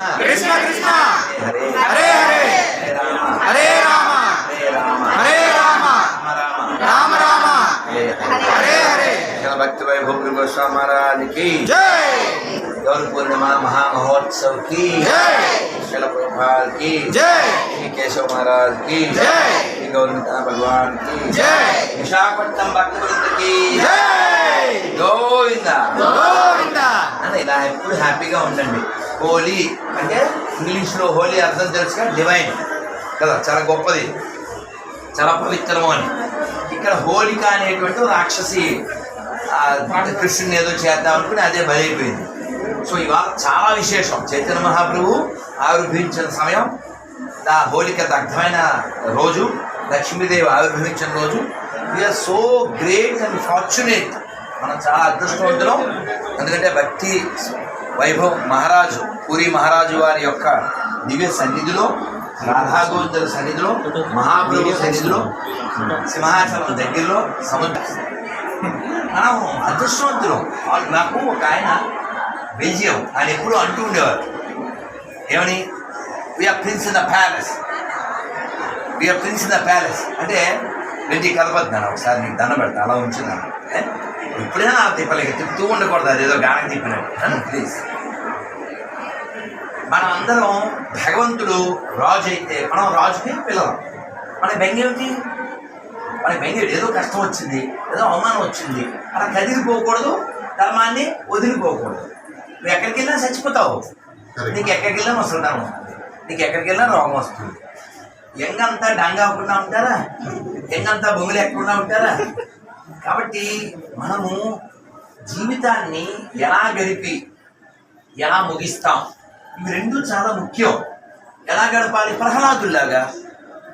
కృష్ణ కృష్ణ హరే హరే హరే హరే రామ హరే రామ హరే రామ హరే రామ రామ రామ హరే హరే హరే జన భక్తి వైభవ్ గోస్వామి महाराज की జై गौर पूर्णिमा महामहोत्सव की జై शिल प्रभात की జై श्री केशव महाराज की जय। श्री गौरनाथ भगवान की जय। विशाखपट्टनम भक्त वृंद की జై గోవింద గోవింద అని ఇలా ఎప్పుడు హ్యాపీగా ఉండండి హోలీ అంటే ఇంగ్లీష్లో హోలీ అర్థం తెలుసుగా డివైన్ కదా చాలా గొప్పది. చాలా పవిత్రము అని. ఇక్కడ హోలిక అనేటువంటి రాక్షసి పాట కృష్ణుని ఏదో చేద్దాం అనుకుని అదే బలైపోయింది. సో ఇవాళ చాలా విశేషం. చైతన్య మహాప్రభు ఆవిర్భవించిన సమయం ఆ హోలిక దగ్ధమైన రోజు లక్ష్మీదేవి ఆవిర్భవించిన రోజు. We're so great and fortunate మనం చాలా అదృష్టవంతులం. ఎందుకంటే భక్తి వైభవ్ మహారాజు పూరి మహారాజు వారి యొక్క దివ్య సన్నిధిలో రాధాగోవిందుల సన్నిధిలో మహాప్రభు సన్నిధిలో సింహాచలం దగ్గరలో సముద్ర మనం అదృష్టవంతులం. నాకు ఒక ఆయన బెల్జియం ఆయన ఎప్పుడూ అంటూ ఉండేవారు. ఏమని? We're prince in the palace we're prince in the palace అంటే వెళ్ళి కలపద్దాను ఒకసారి నీకు దండ పెడతా అలా ఉంచున్నాను ఎప్పుడైనా నా తిప్పలేక తిప్పుతూ ఉండకూడదు అదేదో గానకి తిప్పినట్టు ప్లీజ్ మనం అందరం భగవంతుడు రాజు అయితే మనం రాజుకి పిల్లలం. మన బెంగేమిటి మన బెంగేడు ఏదో కష్టం వచ్చింది ఏదో అవమానం వచ్చింది. అలా కదిలిపోకూడదు ధర్మాన్ని వదిలిపోకూడదు. నువ్వు ఎక్కడికి వెళ్ళినా చచ్చిపోతావు. నీకు ఎక్కడికి వెళ్ళినా వస్తుంది. నీకు ఎక్కడికి వెళ్ళినా రోగం వస్తుంది. ఎంగంతా డంగా అవ్వకుండా ఉంటారా? ఎంగంతా బొంగులు ఎక్కకుండా ఉంటారా? కాబట్టి మనము జీవితాన్ని ఎలా గడిపి ఎలా ముగిస్తాం? ఇవి రెండు చాలా ముఖ్యం. ఎలా గడపాలి? ప్రహ్లాదులాగా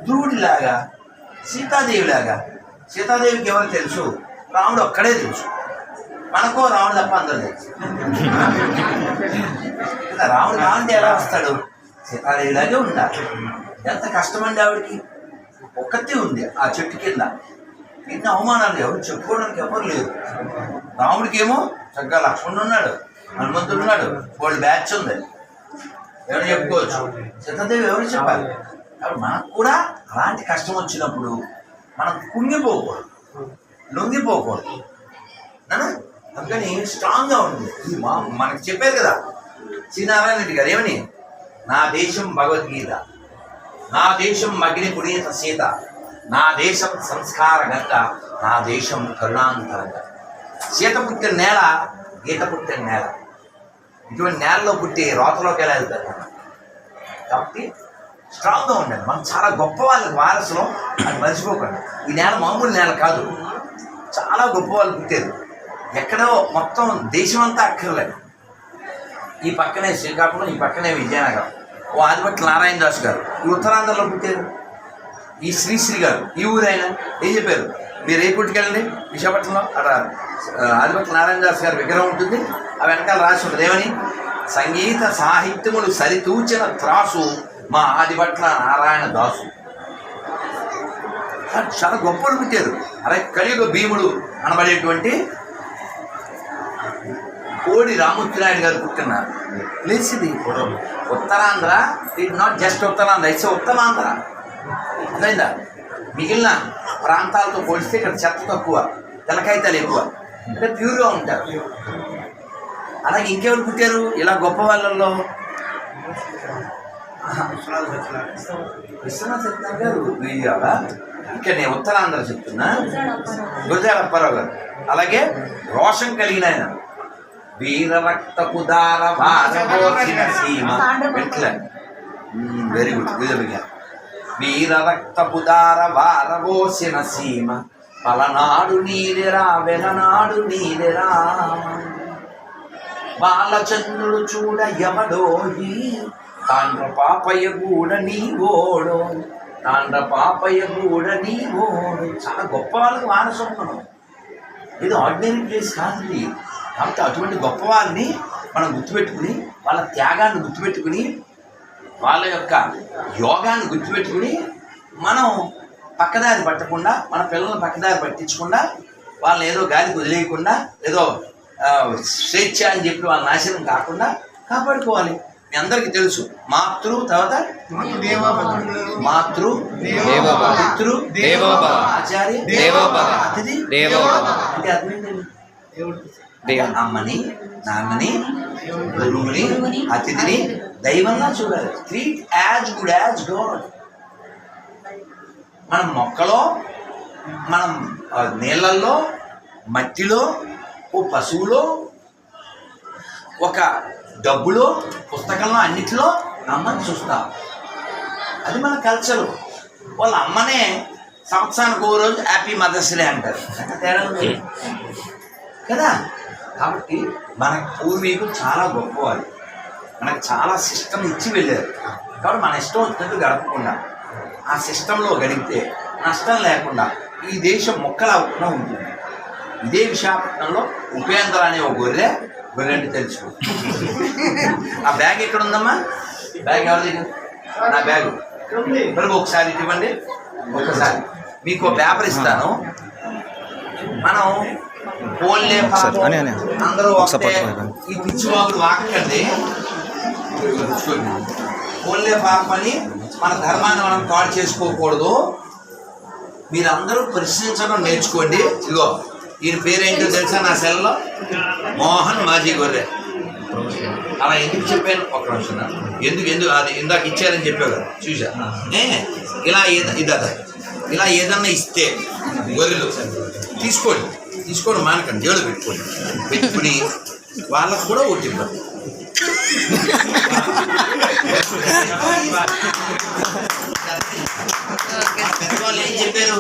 ధ్రువుడిలాగా సీతాదేవిలాగా. సీతాదేవికి ఎవరు తెలుసు? రాముడు ఒక్కడే తెలుసు. మనకో రాముడు తప్ప అందరూ తెలుసు. కదా, రాముడు కావాలంటే ఎలా వస్తాడు? సీతాదేవిలాగే ఉండాలి. ఎంత కష్టమండి ఆవిడకి? ఒక్కతే ఉంది ఆ చెట్టు కింద. ఎన్ని అవమానాలు ఎవరు చెప్పుకోవడానికి ఎవరు లేదు రాముడికేమో చక్కగా లక్ష్మణుడు ఉన్నాడు హనుమంతుడు ఉన్నాడు వాళ్ళు బ్యాచ్ ఉంది. ఎవరు చెప్పుకోవచ్చు? సీతాదేవి ఎవరు చెప్పాలి? కాబట్టి మనకు కూడా అలాంటి కష్టం వచ్చినప్పుడు మనం కుంగిపోకూడదు. లొంగిపోకూడదు. నన్ను అందుకని స్ట్రాంగ్గా ఉంది ఇది మా మనకు చెప్పారు కదా శ్రీనారాయణ రెడ్డి గారు ఏమని? నా దేశం భగవద్గీత నా దేశం అగ్ని పునీత సీత. నా దేశం సంస్కారగత నా దేశం కరుణాంతరంగ. సీత పుట్టిన నేల గీత పుట్టిన నేల. ఇటువంటి నేలలో పుట్టి రోతలోకి ఎలా వెళ్తారు? కాబట్టి స్ట్రాంగ్గా ఉండండి. మనం చాలా గొప్ప వాళ్ళకి వారసులో అది మర్చిపోకండి. ఈ నేల మామూలు నేల కాదు. చాలా గొప్ప వాళ్ళు పుట్టారు ఎక్కడో మొత్తం దేశం అంతా అక్కర్లేదు. ఈ పక్కనే శ్రీకాకుళం ఈ పక్కనే విజయనగరం. ఓ ఆదిపట్ల నారాయణ దాస్ గారు. ఈ ఉత్తరాంధ్రలో పుట్టారు ఈ శ్రీశ్రీ గారు ఈ ఊరైన ఏం చెప్పారు? మీరు ఏ పుట్టుకెళ్ళండి విశాఖపట్నంలో? అక్కడ ఆ, ఆదిపట్ల నారాయణ దాస్ గారి విగ్రహం ఉంటుంది. ఆ వెనకాల రాసి ఉంటుంది. ఏమని? సంగీత సాహిత్యములు సరితూచిన త్రాసు మా ఆదిపట్ల నారాయణ దాసు. చాలా గొప్పలు పుట్టారు అలా కలియుగ భీముడు అనబడేటువంటి కోడి రామూర్తినాయుడు గారు పుట్టినారు. ప్లేస్ ఇది Uttarandhra it not just Uttarandhra it's Uttarandhra అర్థమైందా? మిగిలిన ప్రాంతాలతో పోలిస్తే ఇక్కడ చెత్త తక్కువ తెలకాయితాలు ఎక్కువ. అంటే ప్యూర్గా ఉంటారు. అలాగే ఇంకెవరు పుట్టారు? ఇలా గొప్ప వాళ్ళల్లో? విశ్వనాథ సత్యనారాయణ. గారు ఇక్కడ నేను ఉత్తరాంధ్ర చెప్తున్నా. గురజాల అప్పారావు గారు. అలాగే రోషం కలిగిన ఆయన. వీర రక్తపు దార వారబోసిన సీమ. వెరీ గుడ్ విధంగా వీర రక్తపుదార సీమ. పలనాడు నీరెరా వెలనాడు నీరెరా బాలచంద్రుడు చూడ యమడోహి తాండ్ర పాపయ్య గూడ నీ ఓడో తాండ్ర పాపయ్య గూడ నీ ఓడు చాలా గొప్ప వాళ్ళకి వారసత్వం ఇది ఆర్డినరీ ప్లేస్ కాదు కాబట్టి అటువంటి గొప్ప వాళ్ళని మనం గుర్తుపెట్టుకుని వాళ్ళ త్యాగాన్ని గుర్తుపెట్టుకుని వాళ్ళ యొక్క యోగాన్ని గుర్తుపెట్టుకుని మనం పక్కదారి పట్టకుండా మన పిల్లల్ని పక్కదారి పట్టించకుండా వాళ్ళని ఏదో గాలికి వదిలేయకుండా ఏదో స్వేచ్ఛ అని చెప్పి వాళ్ళ నాశనం కాకుండా కాపాడుకోవాలి అందరికి తెలుసు మాతృ తర్వాత మాతృ. పితృ. ఆచార్య. అతిథి. అంటే అర్థం ఏంటండి? దేవ అమ్మని నాన్నని గురువుని అతిథిని దైవంగా చూడాలి. Treat as good as God మనం మొక్కలో మనం నీళ్ళల్లో మట్టిలో ఓ పశువులో ఒక డబ్బులో పుస్తకంలో అన్నిటిలో అమ్మని చూస్తాం. అది మన కల్చరు వాళ్ళ అమ్మనే సంవత్సరానికి ఓ రోజు హ్యాపీ మదర్స్ డే అంటారు. అంటే తేడా ఉంది. కదా? కాబట్టి మన పూర్వీకులు చాలా గొప్పవారు మనకు చాలా సిస్టమ్ ఇచ్చి వెళ్ళారు. కాబట్టి మన ఇష్టం వచ్చినట్టు గడపకుండా ఆ సిస్టంలో గడిపితే నష్టం లేకుండా ఈ దేశం మొక్కలవకుండా ఉంటుంది. ఇదే విశాఖపట్నంలో ఉపేంద్ర అనే ఒక గొర్రె గొర్రెండి తెలుసుకో ఆ బ్యాగ్ ఎక్కడ ఉందమ్మా బ్యాగ్ ఎవరి దగ్గర? నా బ్యాగ్. మరి ఒకసారి ఇవ్వండి. ఒకసారి. మీకు ఒక పేపర్ ఇస్తాను. మనం అని, అని. అందరూ. ఈ పిచ్చివాగుడు వాకండి పోన్లే మన ధర్మాన్ని మనం పాడు చేసుకోకూడదు. మీరందరూ ప్రశ్నించడం నేర్చుకోండి. ఇదిగో ఈయన పేరేంటో తెలుసా నా సెల్లో? మోహన్ మాజీ గొర్రె. అలా ఎందుకు చెప్పాను? ఒక నిమిషం. ఎందుకు ఎందుకు? అది ఇందాక ఇచ్చారని చెప్పావు కదా. చూసా ఏ ఇలా ఇదా ఇలా ఏదన్నా ఇస్తే గొర్రెలు తీసుకోండి. తీసుకోండి మానకండి జేడు పెట్టుకోండి. పెట్టుకుని వాళ్ళకు కూడా ఒకటి ఇవ్వండి పెద్దవాళ్ళు ఏం చెప్పారు?